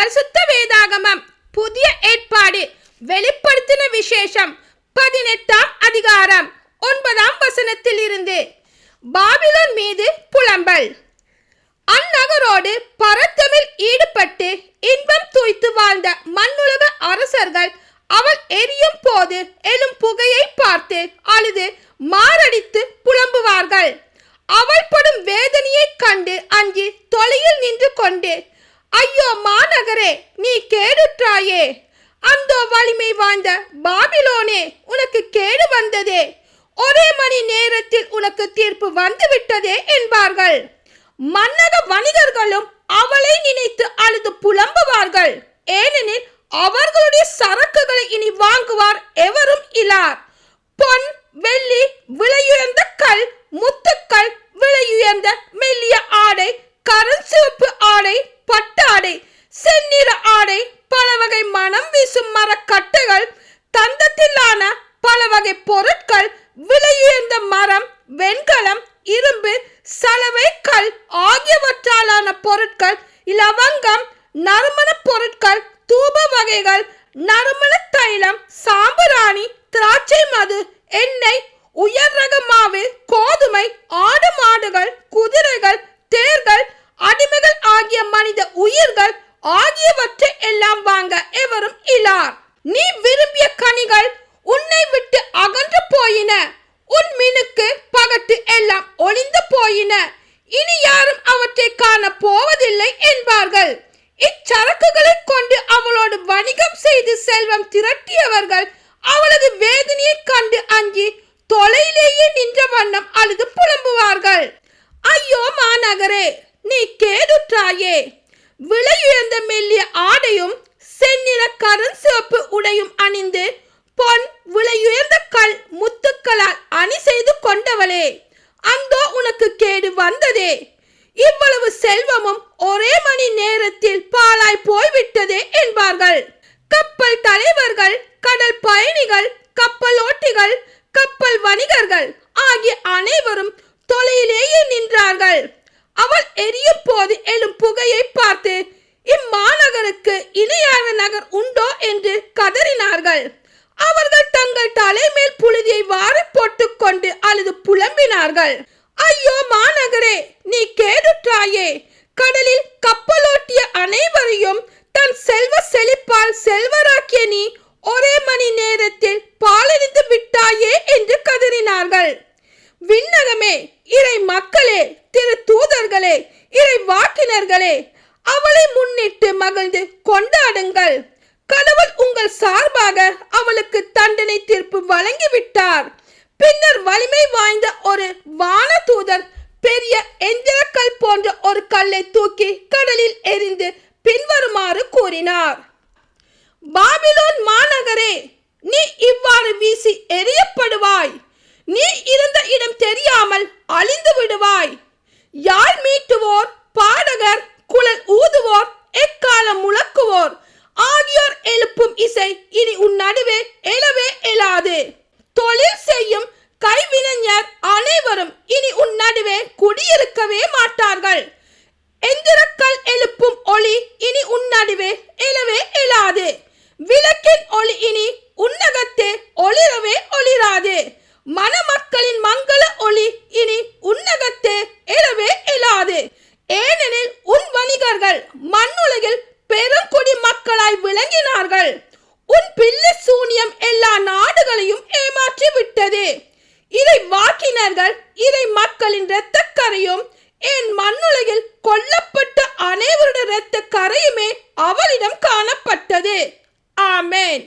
பரிசுத்த வேதாகமம். புதிய ஏற்பாடு. வெளிப்படுத்தின விசேஷம். பதினெட்டாம் அதிகாரம். ஒன்பதாம் வசனத்தில் இருந்து பாபிலோன் மீது புலம்பல். அந்நகரோடு பரத்தமில் ஈடுபட்டு இன்பம் தூய்த்து வாழ்ந்த மண்ணுலக அரசர்கள் அவள் எரியும் போது எழும் புகையை பார்த்து அழுது மாரடித்து புலம்புவார்கள். அவள் படும் வேதனையை கண்டு அங்கு தொலையில் நின்று கொண்டு ஐயோ மாநகரே நீ கேடுற்றாயே. அந்த வலிமை வாய்ந்த பாபிலோனே உனக்கு கேடு வந்ததே. ஒரே மணி நேரத்தில் உனக்கு தீர்ப்பு வந்து விட்டதே என்பார்கள். மன்னக வணிகர்களும் அவளை நினைத்து அழுது புலம்புவார்கள். ஏனெனில் அவர்களுடைய சரக்குகளை இனி வாங்குவார் எவரும் இலார் பொன் வெள்ளி விலையுயர்ந்த கல் முத்துக்கள் விலையுயர்ந்த மெல்லிய ஆடை கருள் சிவப்பு ஆடை பட்டாடை செந்நிற ஆடை பல வகை மனம் வீசும் மரக்கட்டைகள் தந்தத்திலான பல வகை பொருட்கள் விலையுயர்ந்த மரம் வெண்கலம் இரும்பு சலவை கல் ஆகியவற்றாலான பொருட்கள் லவங்கம் நறுமண பொருட்கள் தூப வகைகள் நறுமண தைலம் சாம்பிராணி திராட்சை மது எண்ணெய் உயர் ரக மாவு கோதுமை ஆடு மாடுகள் குதிரைகள் தேர்கள் அடிமைகள் ஆகிய மனித உயிர்கள் ஆகியவற்றை எல்லாம் வாங்க எவரும் இலார். நீ விரும்பிய கனிகள் உன்னை விட்டு அகன்று போயின. உன் மினுக்கு பகட்டு எல்லாம் ஒளிந்து போயின. இனி யாரும் அவற்றை காண போவதில்லை என்பார்கள். இச்சரக்குகளை கொண்டு அவளோடு வணிகம் செய்து செல்வம் திரட்டியவர்கள் அவளது வேதனையை கண்டு அஞ்சி தொலையிலேயே நின்ற வண்ணம் அழுது புலம்புவார்கள். ஐயோ மாநகரே நீ கேடுற்றாயே. விலையுயர்ந்த மெல்லிய ஆடையும் செந்நிற கருஞ்சிவப்பு உடையும் அணிந்து பொன் விலையுயர்ந்த கல் முத்துக்களால் அணி செய்து கொண்டவளே அந்தோ உனக்கு கேடு வந்ததே. இவ்வளவு செல்வமும் ஒரே மணி நேரத்தில் பாலாய் போய்விட்டதே என்பார்கள். கப்பல் தலைவர்கள் கடல் பயணிகள் கப்பலோட்டிகள் கப்பல் வணிகர்கள் ஆகிய அனைவரும் தொலையிலேயே நின்றார்கள். அவள் எரியும் போது எழும் புகையை பார்த்து இம்மாநகருக்கு இணையான நகர் உண்டோ என்று கதறினார்கள். அவர்கள் தங்கள் தலை மேல் புழுதியை வாரி போட்டுக்கொண்டு அழுது புலம்பினார்கள். ஐயோ மாநகரே நீ கேடுற்றாயே. கடலில் கப்பலோட்டிய அனைவரையும் தன் செல்வ செழிப்பால் செல்வராக்கிய நீ ஒரே மணி நேரத்தில் பாலறிந்து விட்டாயே என்று கதறினார்கள். விண்ணகமே இறை மக்களே திரு தூதர்களே இறை வாக்கினர்களே அவளை முன்னிட்டு மகிழ்ந்து கொண்டாடுங்கள். கடவுள் உங்கள் சார்பாக அவளுக்கு தண்டனை தீர்ப்பு வழங்கிவிட்டார். பின்னர் வலிமை வாய்ந்த ஒரு வான தூதர் பெரிய எந்திரக்கல் போன்ற ஒரு கல்லை தூக்கி கடலில் எரிந்து பின்வருமாறு கூறினார். பாபிலோன் மாநகரே நீ இவ்வாறு வீசி எரியப்படுவாய் நீ இருந்த இடம் தெரியாமல் அழிந்து விடுவாய். யாழ் மீட்டுவோர்? பாடகர் குழல் ஊதுவோர் எக்காலம் முழக்குவோர்? ஆகியோர் எழுப்பும் இசை இனி உன் நடுவே எழவே எழாது. தொழில் செய்யும் கைவினைஞர் அனைவரும் இனி உன் நடுவே குடியிருக்கவே மாட்டார்கள். எந்திரக்கல் எழுப்பும் ஒளி இனி உன் நடுவே எழவே எழாது. விளக்கின் ஒளி இனி உன்னகத்தே ஒளிரவே ஒளிராது. மணமக்களின் மங்கள ஒளி இனி உன்னகத்தே எழவே எழாது ஏனெனில் உன் வணிகர்கள் மண்ணுலகில் பெருங்குடி மக்களாய் விளங்கினார்கள் உன் பில்லு சூனியம் எல்லா நாடுகளையும் ஏமாற்றி விட்டது இதை வாக்கினர்கள் இதை மக்களின் இரத்தக்கரையும் என் மண்ணுலகில் கொல்லப்பட்ட அனைவருடைய இரத்த கரையுமே அவளிடம் காணப்பட்டது. ஆமென்.